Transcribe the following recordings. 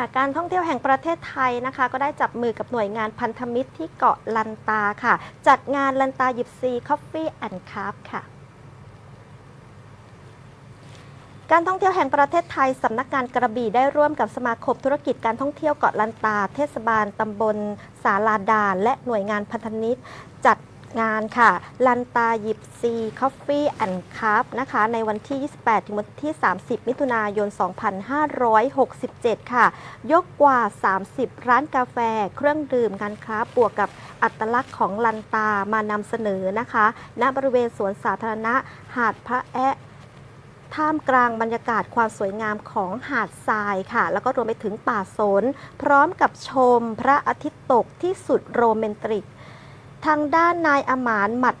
ค่ะการท่องเที่ยวแห่งประเทศไทยนะคะ ก็ได้จับมือกับหน่วยงานพันธมิตรที่เกาะลันตาค่ะ จัดงานลันตาหยิบซีคอฟฟี่แอนด์คาร์ค่ะการท่องเที่ยวแห่งประเทศไทย สำนักงานกระบี่ได้ร่วมกับสมาคมธุรกิจการท่องเที่ยวเกาะลันตา เทศบาลตำบลสาลาดานและหน่วยงานพันธมิตรจัด งานค่ะลันตาหยิบซีคอฟฟี่แอนด์คัพนะคะในวันที่ 28 ถึงวันที่ 30 มิถุนายน 2567 ค่ะ ยกกว่า 30 ร้านกาแฟ เครื่องดื่มการค้าบวกกับอัตลักษณ์ของลันตามานำเสนอนะคะณบริเวณสวนสาธารณะหาดพระแอะท่ามกลางบรรยากาศความสวยงามของหาดทรายค่ะ แล้วก็รวมไปถึงป่าสน พร้อมกับชมพระอาทิตย์ตกที่สุดโรแมนติก ทางด้านนายอมานหมัด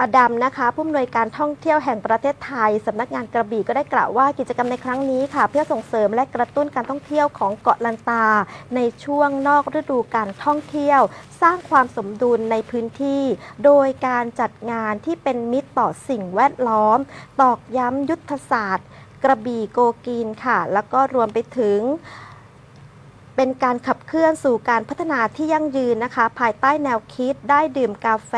อดัมนะคะผู้อำนวยการท่องเที่ยวแห่งประเทศไทยสำนักงานกระบี่ก็ได้กล่าวว่ากิจกรรมในครั้งนี้ค่ะ เพื่อส่งเสริมและกระตุ้นการท่องเที่ยวของเกาะลันตา ในช่วงนอกฤดูการท่องเที่ยว สร้างความสมดุลในพื้นที่ โดยการจัดงานที่เป็นมิตรต่อสิ่งแวดล้อม ตอกย้ำยุทธศาสตร์ กระบี่โกกีนค่ะ แล้วก็รวมไปถึง เป็นการขับเคลื่อนสู่การพัฒนาที่ยั่งยืนนะคะ ภายใต้แนวคิดได้ดื่มกาแฟ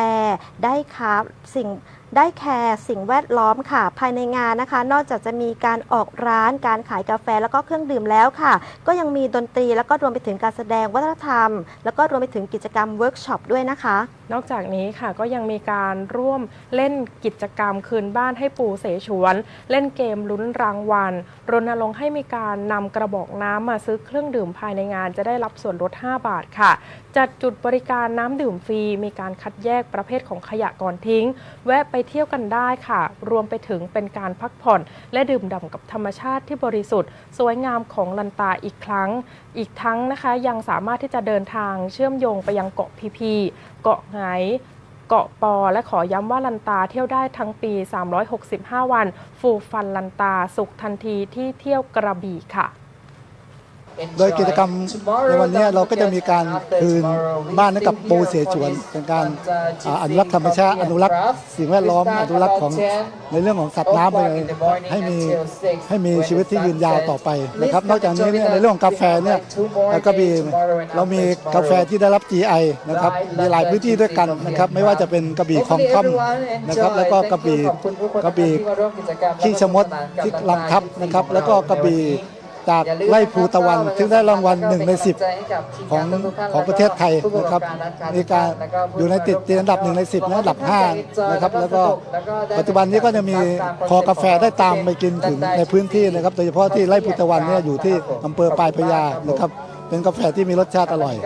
ได้ค้าสิ่ง ได้แคร์สิ่งแวดล้อมค่ะ ภายในงานนะคะ นอกจากจะมีการออกร้านการขายกาแฟแล้วก็เครื่องดื่มแล้วค่ะ ก็ยังมีดนตรีแล้วก็รวมไปถึงการแสดงวัฒนธรรม แล้วก็รวมไปถึงกิจกรรมเวิร์กช็อปด้วยนะคะ นอกจากนี้ค่ะก็ยังมีการร่วมเล่นกิจกรรมคืนบ้านให้ปู่เสฉวน เล่นเกมลุ้นรางวัลรณรงค์ให้มีการนำกระบอกน้ำมาซื้อเครื่องดื่มภายในงานจะได้รับส่วนลด 5 บาทค่ะ จัดจุดบริการน้ำดื่มฟรีมีการคัดแยกประเภทของขยะก่อนทิ้ง แวะไปเที่ยวกันได้ค่ะ รวมไปถึงเป็นการพักผ่อนและดื่มด่ำกับธรรมชาติที่บริสุทธิ์ สวยงามของลันตาอีกครั้ง อีกทั้งนะคะยังสามารถที่จะเดินทางเชื่อมโยงไปยังเกาะพีพีเกาะไหงเกาะปอและขอย้ำว่าลันตาเที่ยวได้ทั้งปี 365 วัน ฟูฟันลันตาสุขทันทีที่เที่ยวกระบี่ค่ะ โดยกิจกรรมในวันนี้เราก็จะมีการคืนบ้านให้กับปูเสฉวนเป็นการอนุรักษ์ธรรมชาติอนุรักษ์สิ่งแวดล้อมอนุรักษ์ของในเรื่องของสัตว์น้ำไปเลยให้มีให้มีชีวิตที่ยืนยาวต่อไปนะครับนอกจากนี้เนี่ยในเรื่องของกาแฟเนี่ยเอ่อกระบี่เรามีกาแฟที่ได้รับ GI นะครับมีหลายพื้นที่ด้วยกันนะครับไม่ว่าจะเป็นกระบี่คลองท่อมนะครับแล้วก็กระบี่กระบี่ขี้ชะมดที่ลังทับนะครับแล้วก็กระบี่ จากไร่ภูตะวันซึ่งได้รางวัลหนึ่งในสิบของของประเทศไทยนะครับมีการอยู่ในติดติดอันดับหนึ่งในสิบนะอันดับห้านะครับแล้วก็ปัจจุบันนี้ก็จะมีคอกาแฟได้ตามไปกินถึงในพื้นที่นะครับโดยเฉพาะที่ไร่พุตะวันเนี่ยอยู่ที่อำเภอปลายพระยานะครับเป็นกาแฟที่มีรสชาติอร่อย